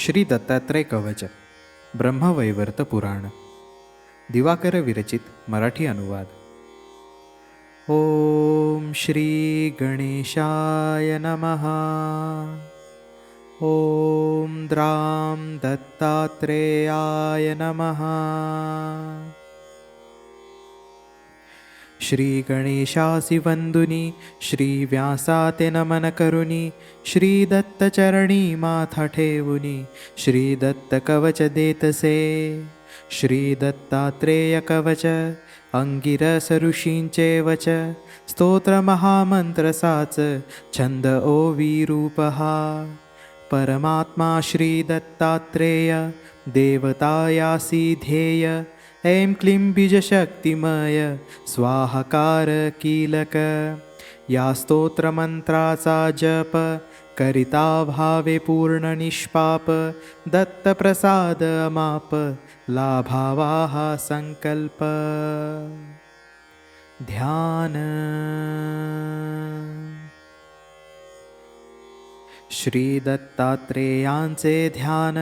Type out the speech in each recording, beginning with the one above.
श्री दत्तात्रय कवच ब्रह्मवैवर्त पुराण दिवाकर विरचित मराठी अनुवाद. ॐ श्री गणेशाय नमः. ॐ द्रां दत्तात्रेयाय नमः श्रीगणेशासि वन्दुनि श्रीव्यासाते नमनकरुनि श्रीदत्तचरणी माथा ठेवुनि श्रीदत्तकवच देतसे श्रीदत्तात्रेयकवच अङ्गिरसऋषीञ्चे वच स्तोत्रमहामन्त्रसाच छन्द ओ विरूपः परमात्मा श्रीदत्तात्रेय देवतायासि ध्येय ऐं क्लीं बीजशक्तिमय स्वाहाकार कीलक। या स्तोत्रमन्त्राचा जप करिता भावे पूर्णनिष्पाप दत्तप्रसाद अमाप लाभावाः सङ्कल्प ध्यान। श्रीदत्तात्रेयांचे ध्यान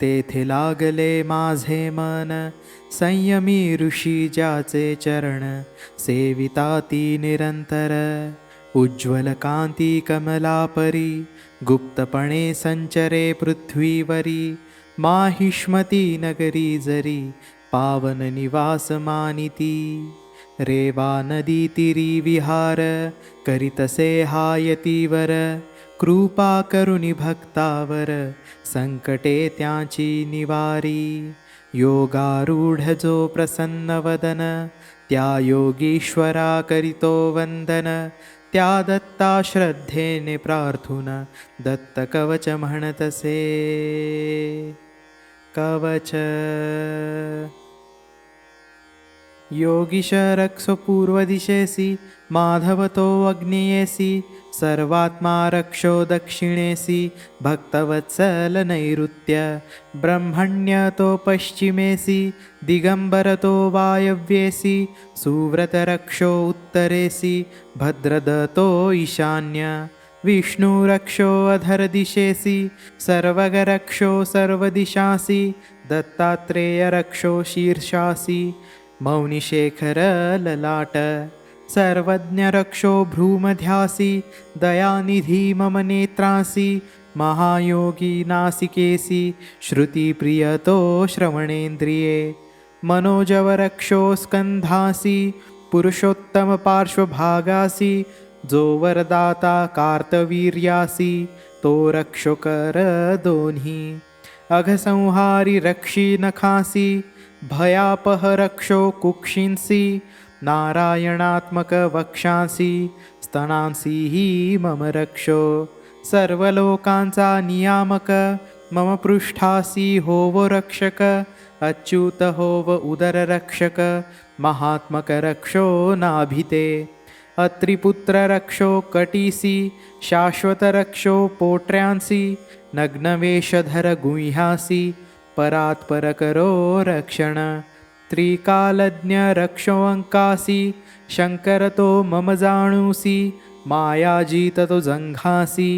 तेथे लागले माझे मन. संयमी ऋषी ज्याचे चरण सेविता ती निरंतर. उज्ज्वल कांती कमलापरी गुप्तपणे संचरे पृथ्वीवरी. माहिष्मती नगरी जरी पावन निवास मानिती रेवा नदी तिरी विहार करितसे हायतीवर कृपा करुणी भक्तावर संकटे त्याची निवारी. योगारूढ जो प्रसन्नवदन त्या योगीश्वरा करितो वंदन. त्या दत्ता श्रद्धेने प्रार्थुन दत्त कवच म्हणतसे कवच. योगीश रक्षो पूर्व दिशेसी अग्नियेसि सर्वात्मा रक्षो दक्षिणेसि भक्तवत्सलनैऋत्य ब्रह्मण्यतो पश्चिमेसि दिगम्बरतो वायव्येसि सुव्रतरक्षो उत्तरेसि भद्रदतो ईशान्य विष्णुरक्षो अधरदिशेसि सर्वगरक्षो सर्वदिशासि दत्तात्रेयरक्षो शीर्षासि मौनिशेखरललाट सर्वज्ञरक्षो भ्रूमध्यासि, दयानिधि मम नेत्रासि, महायोगी नासिकेसि, श्रुतिप्रियतो श्रवणेन्द्रिये। मनोजवरक्षो स्कन्धासि पुरुषोत्तमपार्श्वभागासि जो वरदाता कार्तवीर्यासि तो रक्षोकरदोन्हि अघसंहारि रक्षि नखासि भयापहरक्षो कुक्षिंसि नारायणात्मकवक्षांसि स्तनांसि हि मम रक्षो। सर्वलोकांचा नियामक मम पृष्ठासि होव रक्षक अच्युत होव उदररक्षक महात्मकरक्षो नाभिते। अत्रिपुत्ररक्षो कटीसि शाश्वतरक्षो पोट्र्यांसि नग्नवेषधर गुह्यासि परात्परकरो रक्षण त्रिकालज्ञरक्षोऽङ्कासि शङ्करतो मम जाणुसि मायाजिततो जङ्घासि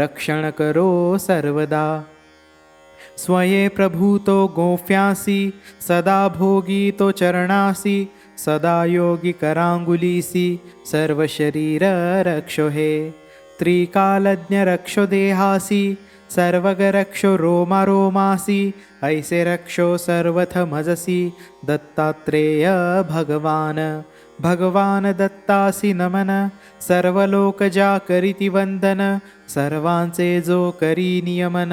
रक्षणकरो सर्वदा। स्वये प्रभूतो गोफ्यासि सदा भोगितो चरणासि सदा योगिकराङ्गुलीसि सर्वशरीररक्षो हे त्रिकालज्ञरक्षो देहासि सर्वगरक्षो रोम रोमासि ऐसे रक्षो सर्वथ मजसी दत्तात्रेय भगवान। भगवान दत्तासी नमन सर्वलोक जा करीति वंदन सर्वांचे जो करी नियमन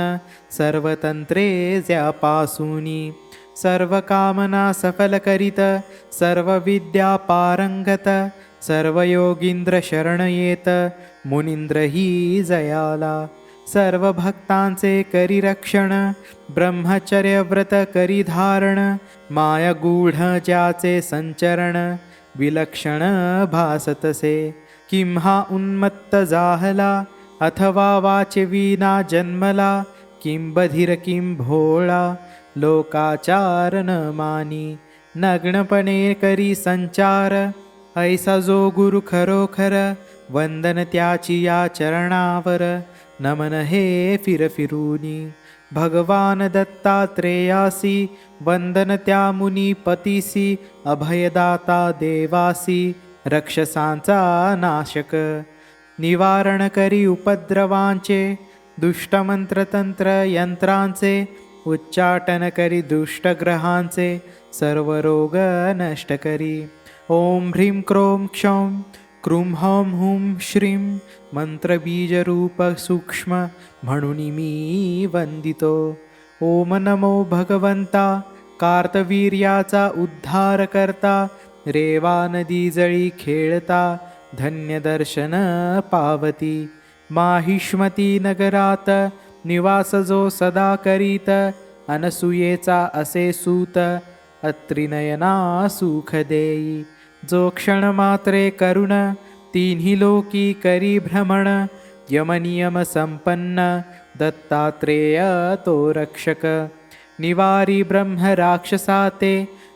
सर्वतंत्रे ज्यापासूनी। सर्व कामना सफल करीत सर्व विद्या पारंगत सर्वयोगींद्र शरण येत मुनिंद्र ही जयाला। सर्वभक्तांचे करी रक्षण ब्रह्मचर्यव्रत करी धारण मायगूढ ज्याचे संचरण विलक्षण भासतसे. किंहा उन्मत्त जाहला अथवा वाचवीना जन्मला किं बधिर किं भोळा लोकाचारण मानी. नग्नपणे करी संचार ऐसा जो गुरु खरोखर वंदन त्याची या चरणावर. नमन हे फिर फिरूनी। भगवान दत्तात्रेयासी वंदनत्या मुनीपतीसी अभयदाता देवासी रक्षसांचा नाशक। निवारण करी उपद्रवांचे दुष्टमंत्रतंत्र यंत्रांचे उच्चाटन करी दुष्टग्रहांचे सर्व रोग नष्ट करी। ओम ह्रीं क्रों क्षौं क्रूं हौं हुं श्रीं मंत्रबीजरूपसूक्ष्म म्हणून मी वंदितो ओम नमो भगवंता कार्तवीर्याचा उद्धार करता रेवा नदी जळी खेळता धन्यदर्शन पावती। माहिष्मती नगरात निवास जो सदा करीत अनसुयेचा असे सूत अत्रिनयना सुख देई जो क्षण मात्रे करुण तिन्ही लोकी करी भ्रमण यमनियम संपन्न दत्तात्रेय तो रक्षक निवारी ब्रह्म राक्षसाते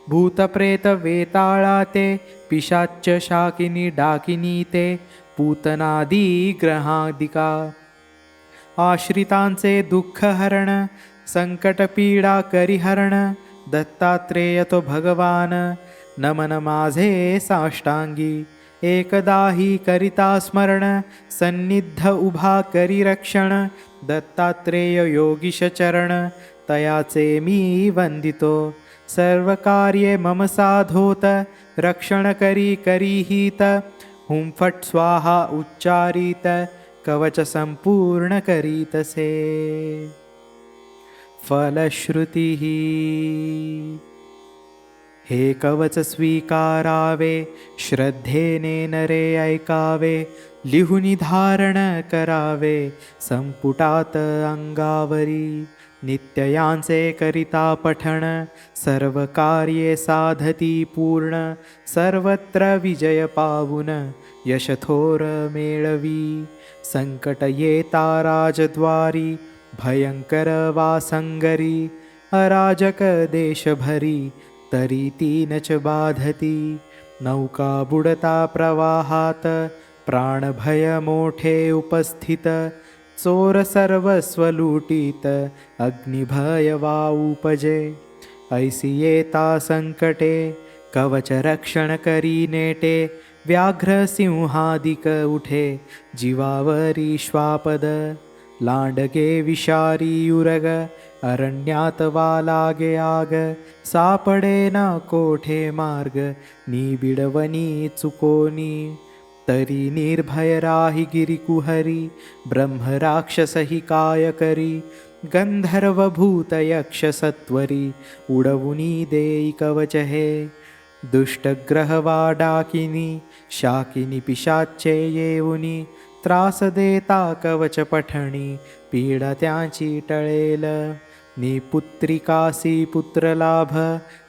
भूतप्रेत वेताळाते पिशाच्च शाकिनी डाकिनी ते पूतनादी ग्रहादिका। आश्रितांचे दुःखहरण संकटपीडा करिहरण दत्तात्रेय तो भगवान नमन माझे साष्टांगी एकदाही करिता स्मरण सन्निध उभा करी रक्षण, दत्तात्रेय योगीश चरण, तयाचे मी वंदितो सर्व कार्ये मम साधोत, रक्षण करी करीहित हुंफट स्वाहा उच्चारित, कवच संपूर्ण करीतसे। फलश्रुतीः। हे कवच स्वीकारावे श्रद्धेने नरे ऐकावे लिहुनी धारण करावे संपुटात अंगावरी नित्ययांचे करिता पठण सर्व कार्ये साधती पूर्ण सर्वत्र विजय पावून यशथोर मेळवी. संकट येता राजद्वारी भयंकर वासंगरी अराजक देशभरी तरी तीन च बाधती। नौका बुडता प्रवाहात प्राणभय मोठे उपस्थित। चोर सर्वस्व लुटीत अग्निभय वा उपजे। ऐसी येता संकटे कवच रक्षण करी नेटे। व्याघ्र सिंहादिक उठे जीवावरी विषारी उरग अरण्यात वालागे आग सापडे न कोठे मार्ग निबिडवनी चुकोनी तरी निर्भय राही गिरिकुहरी ब्रह्म राक्षसही काय करी गंधर्व भूत यक्ष सत्वरी उडवुनी देई कवच हे दुष्टग्रह वा डाकिनी शाकिनी पिशाचे येऊनी त्रास देता कवच पठणी पीडा त्यांची टळेल निपुत्रिकासी पुत्रलाभ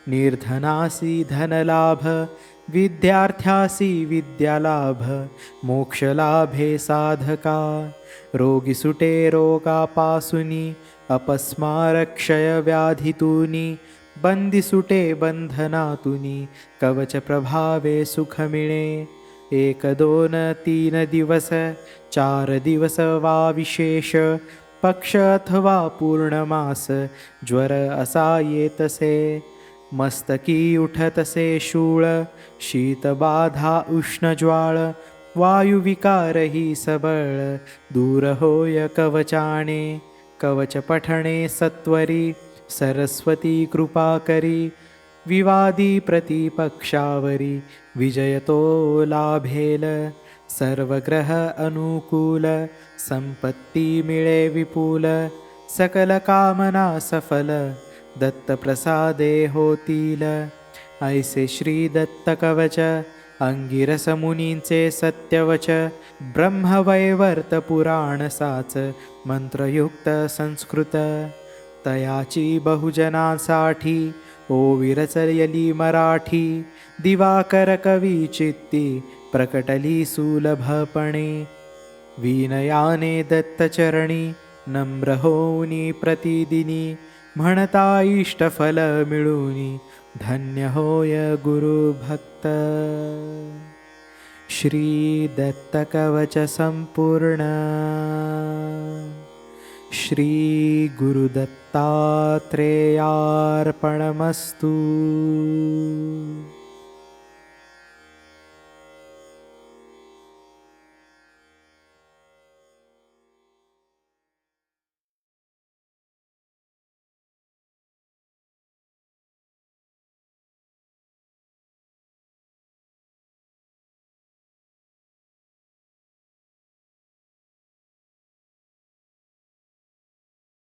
निर्धनासी धनलाभ विद्यार्थ्यासी विद्यालाभ मोक्षलाभे साधका. रोगी सुटे रोगापासुनी अपस्मारक्षय व्याधितुनी बंदी सुटे बंधनातुनी एक दोन तीन दिवस चार दिवस वा विशेष पक्ष अथवा पूर्णमास ज्वर असा येतसे मस्तकी उठतसे शूळ शीतबाधा उष्णज्वाळ वायुविकारही सबळ दूर होय कवचाणे कवच पठणे सत्वरी सरस्वती कृपा करी विवादी प्रतिपक्षावरी विजयतो लाभेल। सर्वग्रह अनुकूल संपत्ती मिळे विपुल। सकल कामना सफल दत्तप्रसादे होतील। ऐसे श्री दत्तकवच अंगिरसमुनींचे सत्यवच। ब्रह्मवैवर्त पुराण साच मंत्रयुक्त संस्कृत। तयाची बहुजनांसाठी ओ विरचयली मराठी दिवाकर कवी चित्ती प्रकटली सुलभपणे विनयाने दत्तचरणी नम्र होनी प्रतिदिनी म्हणता इष्टफल मिळूनी धन्य होय गुरुभक्त श्री दत्तकवच दत्तात्रेयार्पणमस्तु